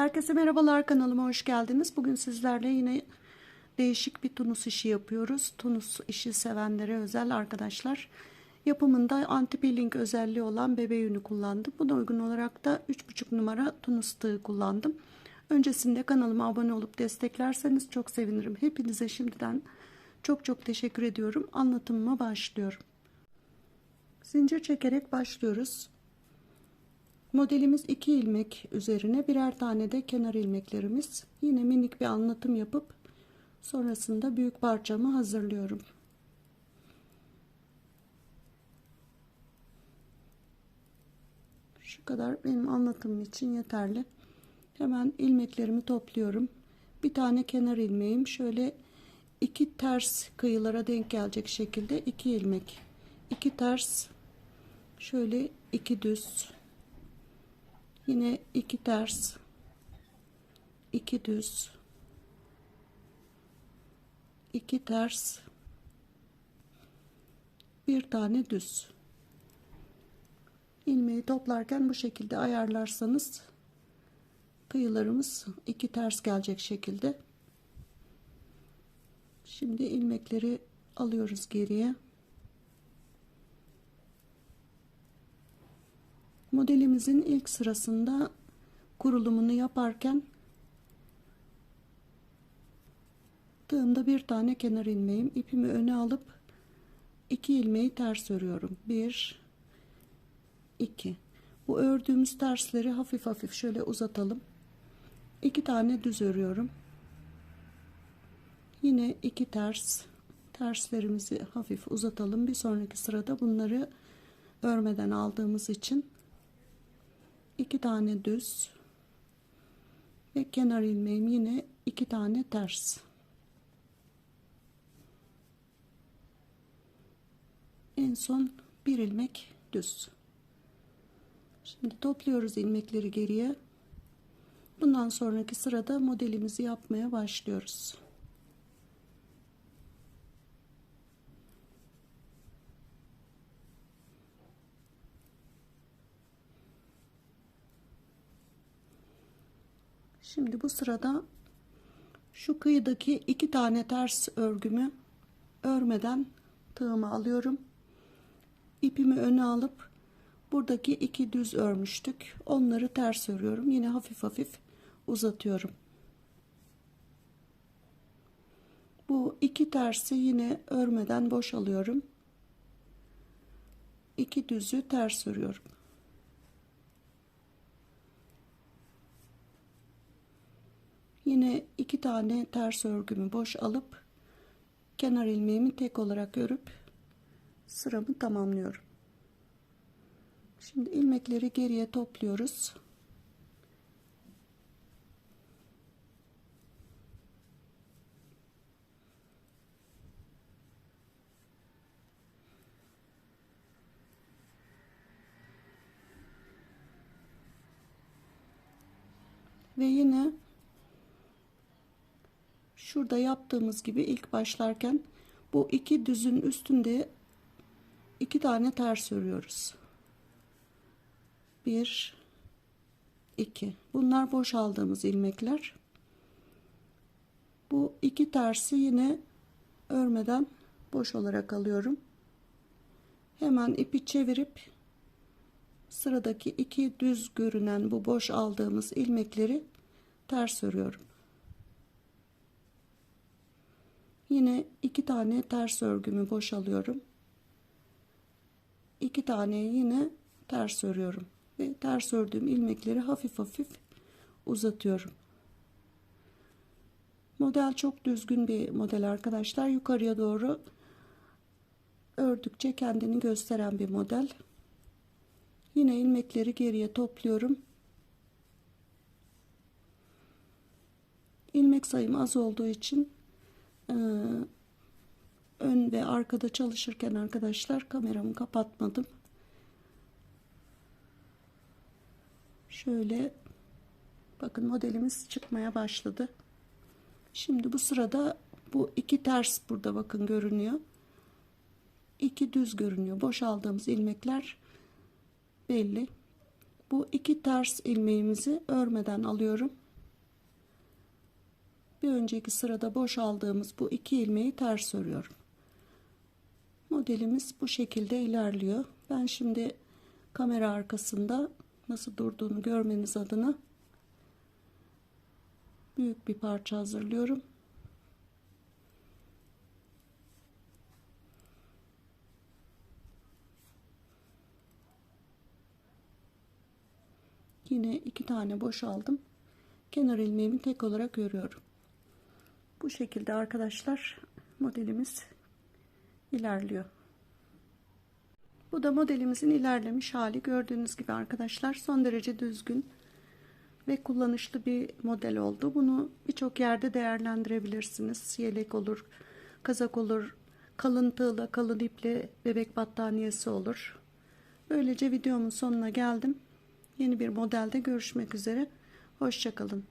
Herkese merhabalar kanalıma hoş geldiniz. Bugün sizlerle yine değişik bir tunus işi yapıyoruz. Tunus işi sevenlere özel arkadaşlar. Yapımında anti peeling özelliği olan bebe yünü kullandım. Buna uygun olarak da 3,5 numara tunus tığı kullandım. Öncesinde kanalıma abone olup desteklerseniz çok sevinirim. Hepinize şimdiden çok çok teşekkür ediyorum. Anlatımıma başlıyorum. Zincir çekerek başlıyoruz. Modelimiz 2 ilmek üzerine birer tane de kenar ilmeklerimiz. Yine minik bir anlatım yapıp sonrasında büyük parçamı hazırlıyorum. Şu kadar benim anlatımım için yeterli. Hemen ilmeklerimi topluyorum. Bir tane kenar ilmeğim şöyle iki ters kıyılara denk gelecek şekilde iki ilmek. iki ters şöyle iki düz Yine iki ters, iki düz, iki ters, bir tane düz. ilmeği toplarken bu şekilde ayarlarsanız kıyılarımız iki ters gelecek şekilde. Şimdi ilmekleri alıyoruz geriye. Modelimizin ilk sırasında kurulumunu yaparken tığımda bir tane kenar ilmeğim ipimi öne alıp iki ilmeği ters örüyorum. Bir, iki. Bu ördüğümüz tersleri hafif hafif şöyle uzatalım. İki tane düz örüyorum. Yine iki ters terslerimizi hafif uzatalım. Bir sonraki sırada bunları örmeden aldığımız için iki tane düz ve kenar ilmeğim yine iki tane ters. En son bir ilmek düz. Şimdi topluyoruz ilmekleri geriye. Bundan sonraki sırada modelimizi yapmaya başlıyoruz Şimdi bu sırada şu kıyıdaki iki tane ters örgümü örmeden tığımı alıyorum. İpimi öne alıp buradaki iki düz örmüştük. Onları ters örüyorum. Yine hafif hafif uzatıyorum. Bu iki tersi yine örmeden boş alıyorum. İki düzü ters örüyorum. Yine iki tane ters örgümü boş alıp kenar ilmeğimi tek olarak örüp sıramı tamamlıyorum. Şimdi ilmekleri geriye topluyoruz. Ve yine şurada yaptığımız gibi ilk başlarken bu iki düzün üstünde iki tane ters örüyoruz. Bir, iki. Bunlar boş aldığımız ilmekler. Bu iki tersi yine örmeden boş olarak alıyorum. Hemen ipi çevirip sıradaki iki düz görünen bu boş aldığımız ilmekleri ters örüyorum. Yine iki tane ters örgümü boşalıyorum. İki tane yine ters örüyorum ve ters ördüğüm ilmekleri hafif hafif uzatıyorum. Model çok düzgün bir model arkadaşlar. Yukarıya doğru ördükçe kendini gösteren bir model. Yine ilmekleri geriye topluyorum. İlmek sayım az olduğu için ee, ön ve arkada çalışırken arkadaşlar kameramı kapatmadım. Şöyle bakın modelimiz çıkmaya başladı. Şimdi bu sırada bu iki ters burada bakın görünüyor. İki düz görünüyor. Boş aldığımız ilmekler belli. Bu iki ters ilmeğimizi örmeden alıyorum. Bir önceki sırada boşaldığımız bu iki ilmeği ters örüyorum. Modelimiz bu şekilde ilerliyor. Ben şimdi kamera arkasında nasıl durduğunu görmeniz adına büyük bir parça hazırlıyorum. Yine iki tane boşaldım. Kenar ilmeğimi tek olarak örüyorum. Bu şekilde arkadaşlar modelimiz ilerliyor. Bu da modelimizin ilerlemiş hali. Gördüğünüz gibi arkadaşlar son derece düzgün ve kullanışlı bir model oldu. Bunu birçok yerde değerlendirebilirsiniz. Yelek olur, kazak olur, kalın tığla, kalın iple bebek battaniyesi olur. Böylece videomun sonuna geldim. Yeni bir modelde görüşmek üzere. Hoşçakalın.